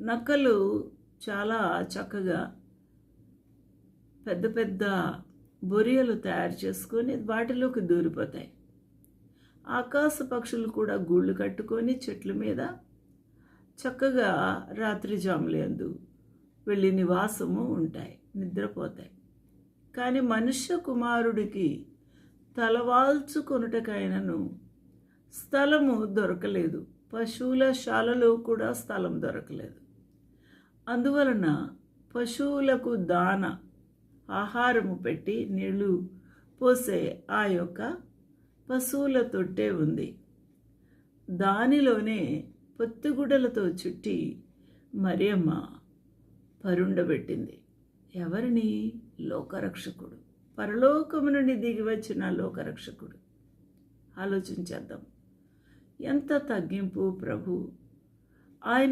నక్కలు చాలా చక్కగా పెద్ద పెద్ద బొరియలు తయారు చేసుకొని వాటిలోకి దూరిపోతాయి. ఆకాశ పక్షులు కూడా గూళ్ళు కట్టుకొని చెట్ల మీద చక్కగా రాత్రి జాములందు వెళ్ళి నివాసము ఉంటాయి నిద్రపోతాయి. కానీ మనుష్య కుమారుడికి తలవాల్చుకొనుటకైనను స్థలము దొరకలేదు. పశువుల శాలలో కూడా స్థలం దొరకలేదు. అందువలన పశువులకు దాన ఆహారము పెట్టి నీళ్ళు పోసే ఆ యొక్క పశువుల తొట్టే ఉంది. దానిలోనే పొత్తిగుడ్డలతో చుట్టి మరియమ్మ పరుండబెట్టింది. ఎవరిని? లోకరక్షకుడు. పరలోకము నుండి దిగి వచ్చిన లోకరక్షకుడు. ఆలోచించేద్దాం. ఎంత తగ్గింపు ప్రభు? ఆయన